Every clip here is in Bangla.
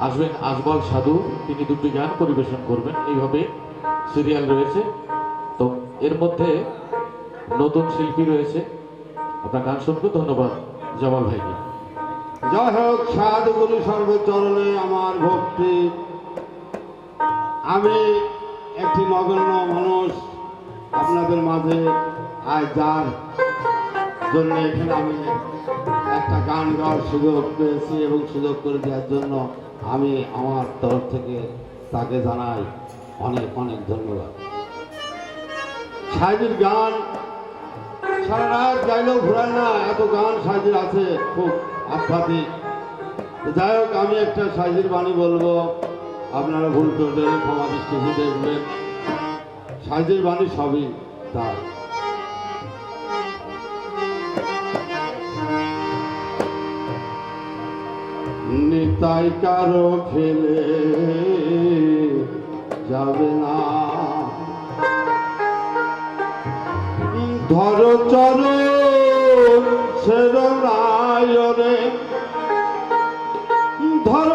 আসবেন আজবল সাধু, তিনি দুটি গান পরিবেশন করবেন। এইভাবে সিরিয়াল রয়েছে। তো এর মধ্যে নতুন শিল্পী রয়েছে। আপনার গান শুনব। ধন্যবাদ জামাল ভাইকে। যাই হোক সাধুগুরু সর্বচরণে আমার ভক্তি। আমি একটি নগণ্য মানুষ। আপনাদের মাঝে আজ যার জন্য এখানে আমি একটা গান গাওয়ার সুযোগ পেয়েছি এবং সুযোগ করে দেওয়ার জন্য আমি আমার তরফ থেকে তাকে জানাই অনেক অনেক ধন্যবাদ। সাহেবের গান সারা রাত গাইলেও ঘুরায় না, এত গান সাজির আছে, খুব আধ্যাত্মিক। যাই হোক, আমি একটা সাজির বাণী বলব, আপনারা ভুল করলে ক্ষমা দৃষ্টিতে দেখবেন। সাজির বাণী সবই তার। নিতাই কারও খেলে যাবে না। ধরো চলো ধরো ধর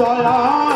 দয়া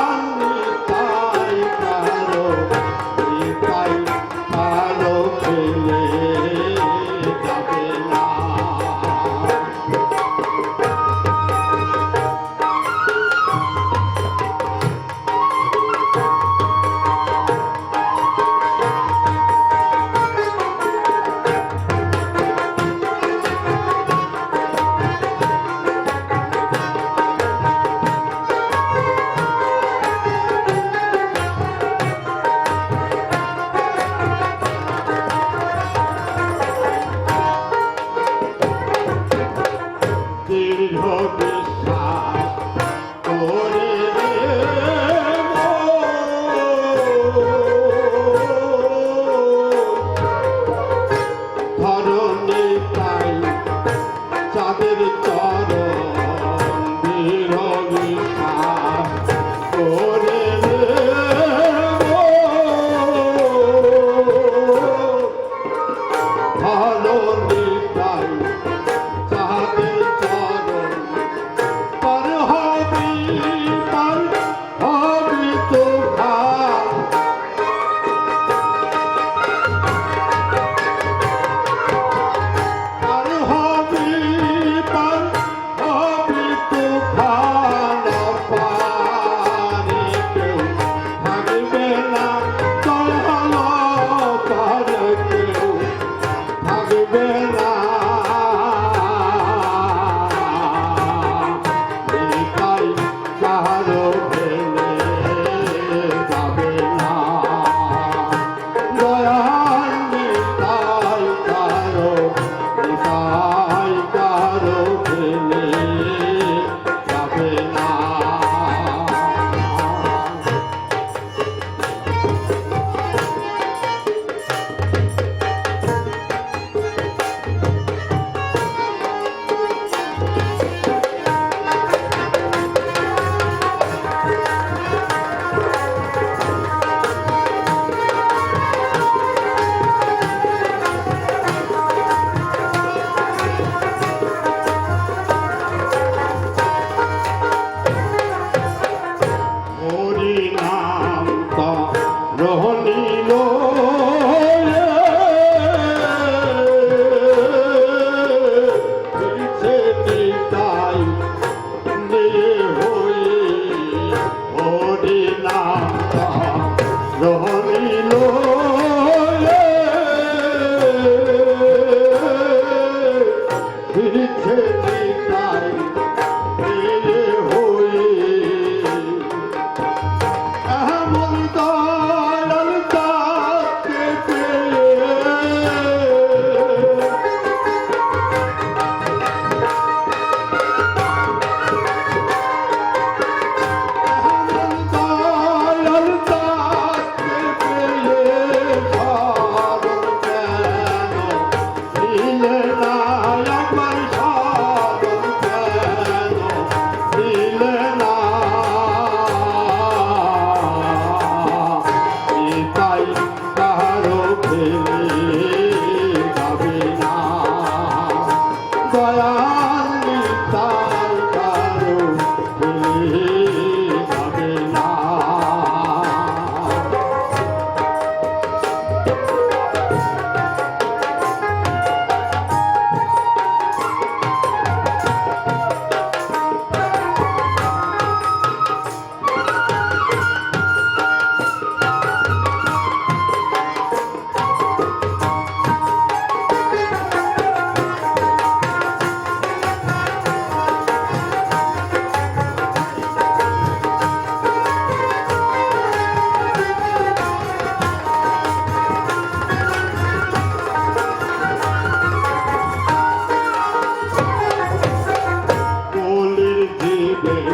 Yeah.